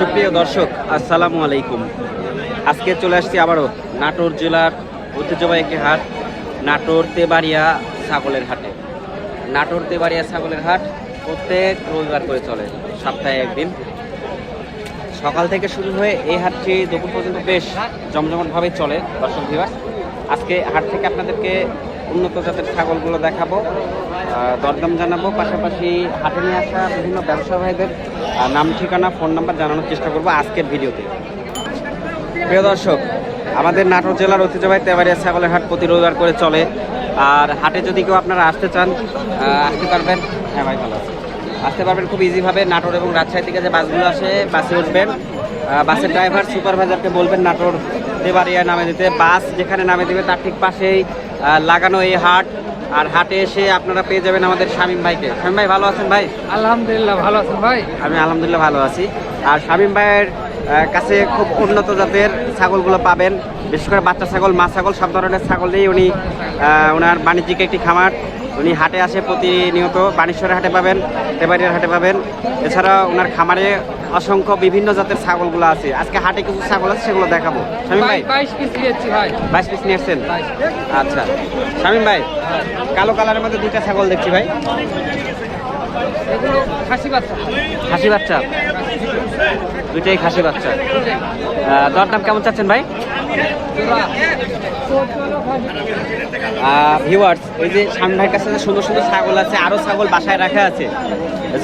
সুপ্রিয় দর্শক, আসসালামু আলাইকুম। আজকে চলে আসছি আবারও নাটোর জেলার ঐতিহ্যবাহী একটি হাট, নাটোর তেবাড়িয়া ছাগলের হাটে। নাটোর তেবাড়িয়া ছাগলের হাট প্রত্যেক রবিবার করে চলে, সপ্তাহে একদিন। সকাল থেকে শুরু হয়ে এই হাটটি দুপুর পর্যন্ত বেশ জমজমটভাবে চলে, দর্শক ভিউয়ার আজকে হাট থেকে আপনাদেরকে উন্নত জাতের ছাগলগুলো দেখাবো। দরদাম জানাব। পাশাপাশি হাটে নিয়ে আসা বিভিন্ন ব্যবসা ভাইদের নাম, ঠিকানা, ফোন নাম্বার জানানোর চেষ্টা করব আজকের ভিডিওতে। প্রিয় দর্শক, আমাদের নাটোর জেলার ঐতিহ্যবাহী তেবাড়িয়া ছাগলের হাট প্রতি রবিবার করে চলে। আর হাটে যদি কেউ আপনারা আসতে চান আসতে পারবেন। হ্যাঁ ভাই, ভালো আসতে পারবেন খুব ইজিভাবে নাটোর এবং রাজশাহী থেকে যে বাসগুলো আসে, বাসে উঠবেন। বাসের ড্রাইভার, সুপারভাইজারকে বলবেন নাটোর দেবাড়িয়া নামে দিতে। বাস যেখানে নামে দিবে, তার ঠিক পাশেই লাগানো এই হাট। আর হাটে এসে আপনারা পেয়ে যাবেন আমাদের শামীম ভাইকে। শামীম ভাই ভালো আছেন ভাই? আলহামদুলিল্লাহ ভালো আছেন ভাই? আমি আলহামদুলিল্লাহ ভালো আছি। আর শামীম ভাইয়ের কাছে খুব উন্নত জাতের ছাগলগুলো পাবেন। বিশেষ করে বাচ্চা ছাগল মা ছাগল সব ধরনের ছাগল নিয়েই উনি ওনার বাণিজ্যিক একটি খামার। উনি হাটে আসে প্রতিনিয়ত বানেশ্বরের হাটে পাবেন তেবাড়িয়ার হাটে পাবেন। এছাড়া ওনার খামারে অসংখ্য বিভিন্ন জাতের ছাগলগুলো আছে। আজকে হাটে কিছু ছাগল আছে সেগুলো দেখাবো। শামীম ভাই? বাইশ পিস নিয়ে বাইশ আচ্ছা। শামীম ভাই কালো কালারের মধ্যে দুইটা ছাগল দেখছি ভাই। এগুলো খাসি বাচ্চা। দুইটাই খাসি বাচ্চা। দর দরদাম কেমন চাচ্ছেন ভাই? ভিউয়ার্স এই যে ভাইয়ের কাছে সুন্দর সুন্দর ছাগল আছে আরও ছাগল বাসায় রাখা আছে,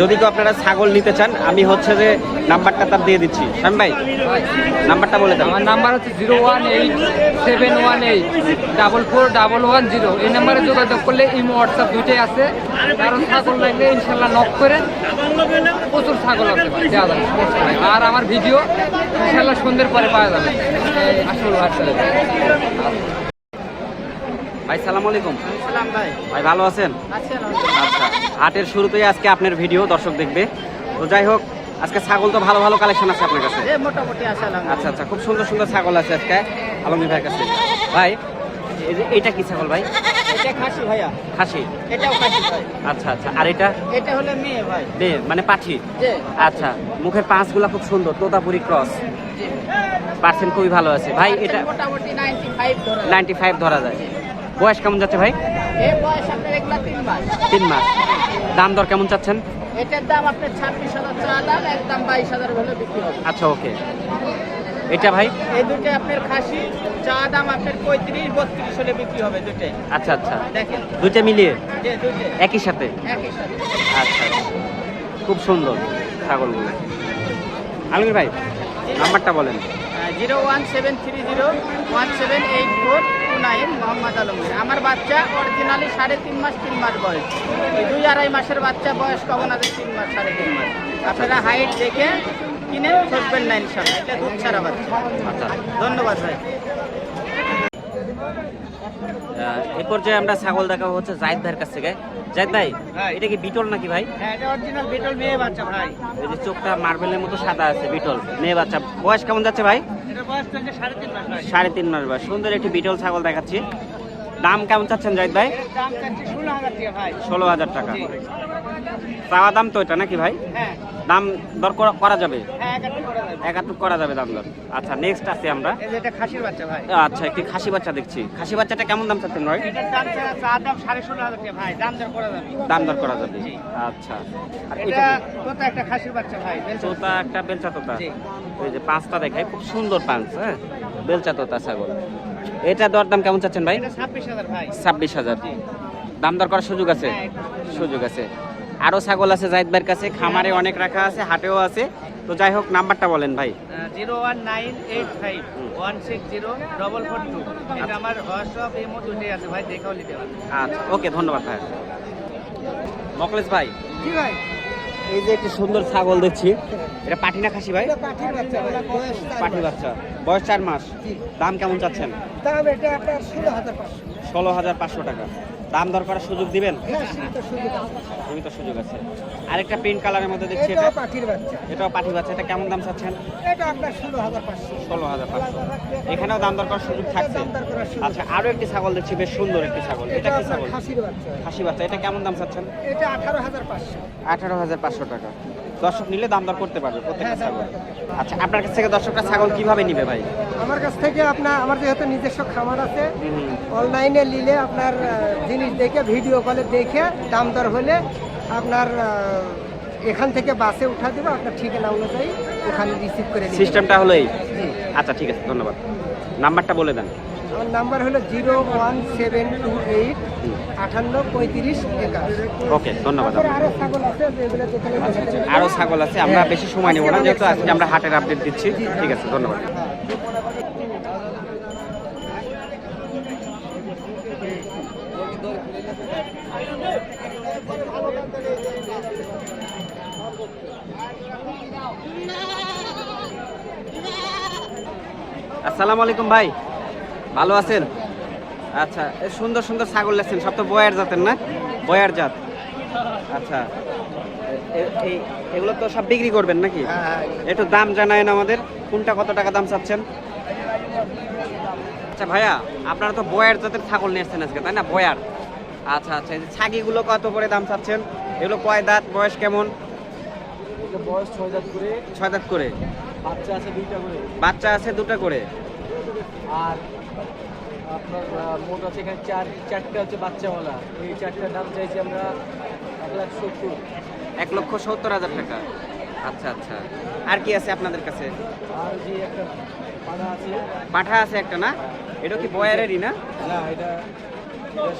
যদি কেউ আপনারা ছাগল নিতে চান, আমি হচ্ছে যে নাম্বারটা তার দিয়ে দিচ্ছি। শামীম ভাই, নাম্বারটা বলে দেন আমার নাম্বার হচ্ছে zero one eight seven one eight double four double one zero. এই নাম্বারে যোগাযোগ করলে ইমো, হোয়াটসঅ্যাপ দুইটাই আছে। কারণ ছাগল লাগলে ইনশাল্লাহ নক করে প্রচুর ছাগল আছে আর আমার ভিডিও ইনশাল্লাহ সন্ধ্যের পরে পাওয়া যাবে। আসল ভাই সালাম আলাইকুম। সালাম ভাই। ভাই ভালো আছেন? আচ্ছা হাটের শুরুতেই আজকে আপনার ভিডিও দর্শক দেখবে। তো যাই হোক আজকে ছাগল তো ভালো ভালো কালেকশন আছে আপনার কাছে। মোটামুটি আচ্ছা আচ্ছা খুব সুন্দর সুন্দর ছাগল আছে আজকে আলমগীর ভাইয়ের কাছে। ভাই এইটা কি ছাগল ভাই? এটা খাসি ভাইয়া। খাসি? এটাও খাসি ভাই। আচ্ছা আচ্ছা আর এটা? এটা হলো মেয়ে ভাই। বে মানে পাঠি? আচ্ছা মুখের পাঁচগুলা খুব সুন্দর তোতাপুরি ক্রস পার্সেন্ট খুবই ভালো আছে। ভাই এটা মোটামুটি নাইনটি ফাইভ ধরা যায়। বয়স কেমন যাচ্ছে ভাই? তিন মাস। দাম দর কেমন চাচ্ছেন? এটার দাম আপনার ছাব্বিশ হাজার চা দাম একদম বাইশ হাজার হলে বিক্রি হবে। আচ্ছা ওকে। এটা ভাই? এই দুটো আপনার খাসি চা দাম আপনার পঁয়ত্রিশ বত্রিশ হলে বিক্রি হবে দুটোই আচ্ছা আচ্ছা। দেখেন। দুইটা মিলিয়ে? একই সাথে? একই সাথে। আচ্ছা। খুব সুন্দর ছাগলগুলো। আলমীর ভাই নাম্বারটা বলেন। Zero one seven three zero one seven eight four two nine Mohammad Alamgir আমার বাচ্চা অরিজিনালি সাড়ে তিন মাস তিন মাস বয়স। দুই আড়াই মাসের বাচ্চা বয়স কখন আছে? তিন মাস সাড়ে তিন মাস। আপনারা হাইট দেখে কিনে ঠকবেন না ইনশাল্লাহ এটা দুধ ছাড়া বাচ্চা। আচ্ছা। ধন্যবাদ ভাই। এই পর্যায়ে আমরা ছাগল দেখা হচ্ছে জাহিদ ভাইয়ের কাছ থেকে। জাহিদ ভাই। এটা কি বিটল নাকি ভাই? হ্যাঁ ভাই। এই যে চোখটা মার্বেলের মতো সাদা আছে বিটল মেয়ে বাচ্চা। বয়স কেমন যাচ্ছে ভাই? এটা বয়স চলছে সাড়ে তিন মাস ভাই। সাড়ে তিন মাস বয়স। সুন্দর একটি বিটল ছাগল দেখাচ্ছি। দাম কেমন চাচ্ছেন জাহিদ ভাই? ষোলো হাজার টাকা। চাওয়া দাম তো এটা নাকি ভাই? হ্যাঁ। দাম দর করা- করা যাবে? হ্যাঁ একাত্তর করা যাবে। একাত্তর করা যাবে দাম দর। আচ্ছা নেক্সট আছে আমরা। আচ্ছা একটি খাসি বাচ্চা দেখছি। খাসি বাচ্চাটা কেমন দাম চাচ্ছেন ভাই? দাম দর করা যাবে। আচ্ছা। তোতা একটা? বেলচা। তোতা। ওই যে পাঁচটা দেখায় খুব সুন্দর পাঁচ হ্যাঁ? বেলচা তোতা ছাগল। এটা দরদাম কেমন চাচ্ছেন ভাই? ছাব্বিশ হাজার দাম দর করার সুযোগ আছে? হ্যাঁ, সুযোগ আছে। আরও ছাগল আছে জাহিদ ভাইয়ের কাছে। খামারে অনেক রাখা আছে হাটেও আছে। তো যাই হোক নাম্বারটা বলেন ভাই। Zero one nine eight five one six zero double four two. এটা আমার হোয়াটসঅ্যাপ এই মতো আছে ভাই দেখাও নিতে পারেন আচ্ছা ওকে ধন্যবাদ ভাই। মকলেশ ভাই? এই যে একটি সুন্দর ছাগল দেখছি। এটা পাটি না খাসি ভাই? পাটি বাচ্চা বয়স চার মাস। দাম কেমন চাচ্ছেন? দাম এটা আপনার ষোলো হাজার পাঁচশো টাকা। দাম দর করার সুযোগ দিবেন? সীমিত সুযোগ আছে। আরেকটা পিঙ্ক কালারের মধ্যে দেখছি এটা। বাচ্চা। এটাও পাটি বাচ্চা। এটা কেমন দাম চাচ্ছেন? এটা আপনার ষোলো হাজার পাঁচশো। ষোলো হাজার পাঁচশো। এখানেও দাম দর করার সুযোগ থাকছে। আচ্ছা আরও একটি ছাগল দেখছি বেশ সুন্দর একটি ছাগল। এটা কি ছাগল? বাচ্চা। খাসি বাচ্চা। এটা কেমন দাম চাচ্ছেন? এটা আঠারো হাজার পাঁচশো। আঠারো হাজার পাঁচশো টাকা। দর্শক নিলে দাম দর করতে পারবে প্রত্যেকটা ছাগল। আচ্ছা আপনার কাছ থেকে দর্শকরা ছাগল কীভাবে নিবে ভাই? আমার কাছ থেকে আপনার আমার যেহেতু নিজস্ব খামার আছে অনলাইনে নিলে আপনার জিনিস দেখে ভিডিও কলে দেখে দাম দর হলে আপনার এখান থেকে বাসে উঠা দেবো আপনার ঠিকানা অনুযায়ী ওখানে রিসিভ করে সিস্টেমটা হলো এই? আচ্ছা ঠিক আছে ধন্যবাদ। নাম্বারটা বলে দেন। আমার নাম্বার হলো zero one seven two eight আটান্ন পঁয়ত্রিশ একাশ। ওকে ধন্যবাদ তারপরে আরও ছাগল আছে যেগুলো যেখানে যেখানে- আরও ছাগল আছে আমরা হ্যাঁ। বেশি সময় নেব না যেহেতু আজকে আমরা হাটের আপডেট দিচ্ছি। ঠিক আছে ধন্যবাদ। আসসালামু আলাইকুম ভাই। ভালো আছেন? আচ্ছা সুন্দর সুন্দর ছাগল লেছেন সব তো বয়ার জাতের না? বয়ার জাত। আচ্ছা এগুলো তো সব বিক্রি করবেন নাকি? একটু দাম জানায়েন আমাদের কোনটা কত টাকা দাম চাচ্ছেন? আচ্ছা ভাইয়া আপনারা তো বয়ার জাতের ছাগল নিয়ে এসছেন আজকে তাই না? বয়ার। আচ্ছা আচ্ছা এই যে ছাগিগুলো কত করে দাম চাচ্ছেন? এগুলো কয় দাঁত বয়স কেমন? বয়স ছয় দাঁত করে। ছয় দাঁত করে। বাচ্চা আছে দুইটা করে। বাচ্চা আছে দুটো করে। আর আপনার মোট আছে এখানে চার চারটা হচ্ছে বাচ্চাওয়ালা। এই চারটার দাম চাইছি আমরা এক লাখ সত্তর। এক লক্ষ সত্তর হাজার টাকা। আচ্ছা আচ্ছা। আর কি আছে আপনাদের কাছে? আর যে একটা পাড়া আছে। পাঠা আছে একটা না? এটা কি বয়ারেরই না? না এটা হ্যাঁ।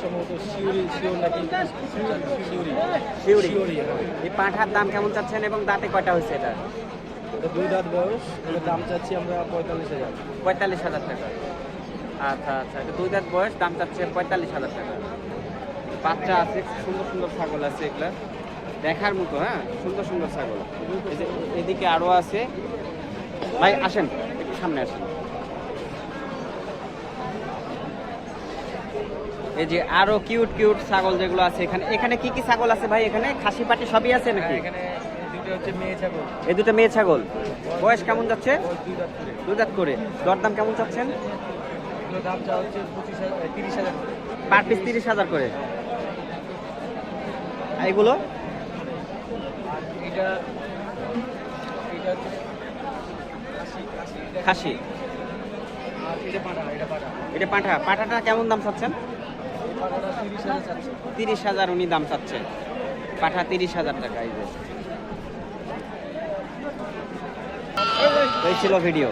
এই পাঠার দাম কেমন চাচ্ছেন এবং দাঁতে কয়টা হয়েছে এটা? দুই দাঁত বয়স দাম চাচ্ছি আমরা পঁয়তাল্লিশ হাজার। পঁয়তাল্লিশ হাজার টাকা। আচ্ছা আচ্ছা। এটা দুই দাঁত বয়স দাম চাচ্ছে পঁয়তাল্লিশ হাজার টাকা। বাচ্চা আছে সুন্দর সুন্দর ছাগল আছে এগুলা। দেখার মতো হ্যাঁ? সুন্দর সুন্দর ছাগল। এদিকে আরও আছে। ভাই আসেন একটু সামনে আসেন। এই যে আরও কিউট কিউট ছাগল যেগুলো আছে এখানে। এখানে কি কি ছাগল আছে ভাই এখানে? খাসি পাটি সবই আছে নাকি? এখানে মেয়ে ছাগল। এই দুটো মেয়ে ছাগল। বয়স কেমন যাচ্ছে? বয়স দুই দাঁত করে। দুই দাঁত করে। দরদাম কেমন চাচ্ছেন? দাম চা হচ্ছে পঁচিশ তিরিশ হাজার করে। পার পিস তিরিশ হাজার করে। আর এগুলো? আর এটা এটা হচ্ছে খাসি আর এটা পাটা এটা এটা পাঁঠা। পাঁঠাটা কেমন দাম চাচ্ছেন? তিরিশ হাজার উনি দাম চাচ্ছেন পাঠা তিরিশ হাজার টাকা এই যে। এই ছিল ভিডিও।